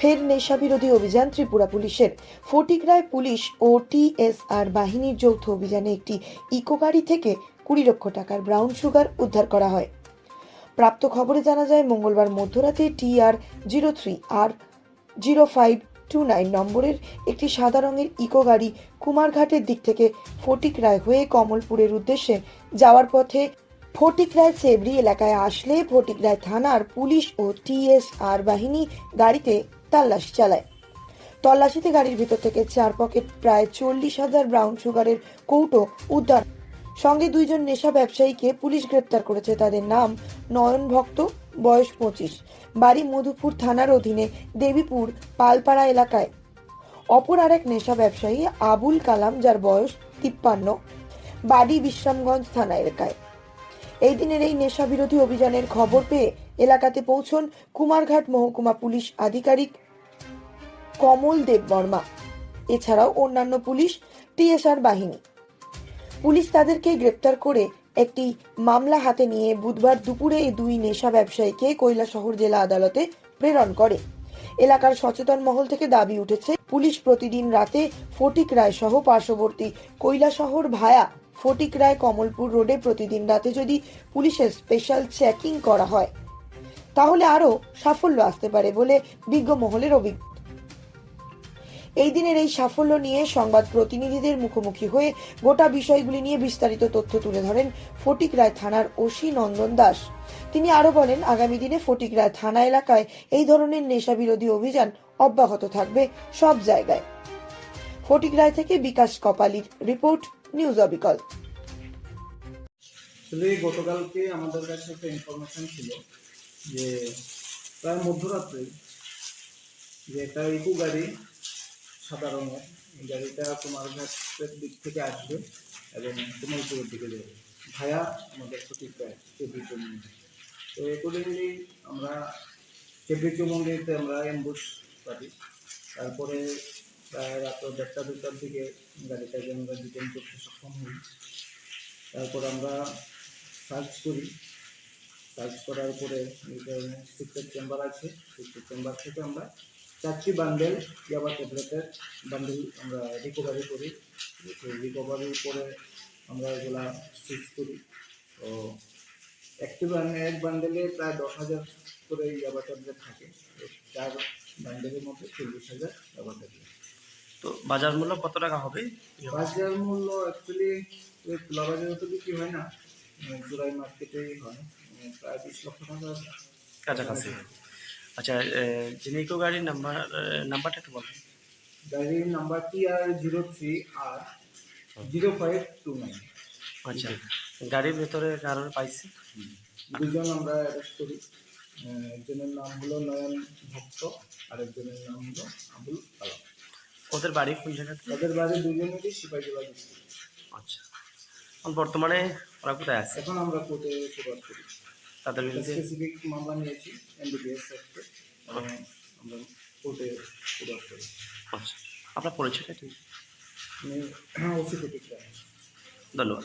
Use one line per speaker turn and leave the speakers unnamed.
ফের নেশা বিরোধী অভিযান ত্রিপুরা পুলিশের। ফটিকরায় পুলিশ ও টিএসআর বাহিনীর যৌথ অভিযানে একটি ইকো গাড়ি থেকে কুড়ি লক্ষ টাকার ব্রাউন সুগার উদ্ধার করা হয়। প্রাপ্ত খবরে জানা যায়, মঙ্গলবার মধ্যরাতে TR zero three R zero five two nine নম্বরের একটি সাদা রঙের ইকো গাড়ি কুমারঘাটের দিক থেকে ফটিক রায় হয়ে কমলপুরের উদ্দেশ্যে যাওয়ার পথে ফটিক রায় চেবড়ি এলাকায় আসলে ফটিক রায় থানার পুলিশ ও টিএসআর বাহিনী গাড়িতে তল্লাশি চালায়। তল্লাশিতে গাড়ির ভিতর থেকে চার পকেট প্রায় চল্লিশ হাজার ব্রাউন সুগারের কৌটো উদ্ধার। সঙ্গে দুইজন নেশা ব্যবসায়ীকে পুলিশ গ্রেপ্তার করেছে, তাদের নাম নয়ন ভক্ত, বয়স পঁচিশ, বাড়ি মধুপুর থানার অধীনে দেবীপুর, পালপাড়া এলাকায়। অপর আর এক নেশা ব্যবসায়ী আবুল কালাম, যার বয়স তিপ্পান্ন, বাড়ি বিশ্রামগঞ্জ থানা এলাকায়। এই দিনের এই নেশা বিরোধী অভিযানের খবর পেয়ে এলাকাতে পৌঁছন কুমারঘাট মহকুমা পুলিশ আধিকারিক কমল দেব বর্মা। এছাড়াও অন্যান্য পুলিশ, টিএসআর বাহিনী। পুলিশ তাদেরকে গ্রেপ্তার করে একটি মামলা হাতে নিয়ে বুধবার দুপুরে এই দুই নেশা ব্যবসায়ীকে কৈলাসহর জেলা আদালতে প্রেরণ করে। এলাকার সচেতন মহল থেকে দাবি উঠেছে, পুলিশ প্রতিদিন রাতে ফটিক রায় সহ পার্শ্ববর্তী কৈলাসহর ভায়া ফটিক রায় কমলপুর রোডে প্রতিদিন রাতে যদি পুলিশের স্পেশাল চেকিং করা হয় তাহলে আরও সাফল্য আসতে পারে বলে বিজ্ঞ মহলের অভিজ্ঞতা এই দিনের এই সাফল্য নিয়ে সংবাদ প্রতিনিধিদের মুখোমুখি হয়ে গোটা বিষয়গুলি নিয়ে বিস্তারিত তথ্য তুলে ধরেন ফটিক রায় থানার ওসি নন্দন দাস। তিনি আরও বলেন, আগামী দিনে ফটিক রায় থানা এলাকায় এই ধরনের নেশা বিরোধী অভিযান অব্যাহত থাকবে সব জায়গায়। ফটিক রায় থেকে বিকাশ কপালির রিপোর্ট, নিউজ অবিকল।
গতকালকে আমাদের কাছে একটা ইনফরমেশন ছিল। যে প্রায় মধ্যরাত্রে যে একটা ইকো গাড়ি, সাদা রঙের গাড়িটা তোমার ঘাটের দিক থেকে আসবে এবং কুমারপুরের দিকে যাবে ভায়া আমাদের চৌমন্ডি তো অ্যাকর্ডিংলি আমরা চৌমন্ডিতে আমরা অ্যাম্বুশ পারি। তারপরে প্রায় রাত দেড়টা, দুটার দিকে গাড়িটাকে আমরা ডিটেন করতে সক্ষম হই। তারপর আমরা সার্চ করি। সার্চ করার পরে সিক্রেট চেম্বার আছে সিক্রেট চেম্বার থেকে আমরা চারটি বান্ডেল ইয়াবা ট্যাবলেটের বান্ডেল আমরা রিকভারি করি। রিকভারির পরে আমরা এগুলা সিজ করি। তো একটি এক বান্ডেলে প্রায় দশ হাজার করে ইয়াবা ট্যাবলেট থাকে। চার বান্ডেলের মধ্যে চল্লিশ হাজার ইয়াবা ট্যাবলেট
তো বাজার মূল্য কত টাকা হবে?
বাজার মূল্য অ্যাকচুয়ালি বাজারে তো বিক্রি হয় না আহ, জোড়াই মার্কেটেই হয়। প্রায় বিশ লক্ষ টাকা
কাছাকাছি। আচ্ছা জেনিকো গাড়ির নাম্বার নাম্বারটা একটু বলুন।
গাড়ির নাম্বারটি R zero three R zero five two nine.
আচ্ছা গাড়ির ভেতরে কারোর পাইছি?
দুজন আমরা অ্যারেস্ট করি। একজনের নাম হলো নয়ন ভক্ত আর একজনের নাম হলো আবুল কালাম।
ওদের বাড়ি কোন জায়গাতে?
তাদের বাড়ি দুজনেরই সিপাহীজলা
আচ্ছা। বর্তমানে ওরা কোথায় আছে?
এখন আমরা কোর্টে প্রবাদ করি।
তাদের বিরুদ্ধে?
স্পেসিফিক মামলা নিয়েছি এমবিবিএস সেক্টরে আমরা কোর্টে প্রবাদ করি।
আচ্ছা। আপনার পরিচয়টা ঠিক
আমি ওসি থেকে
ধন্যবাদ।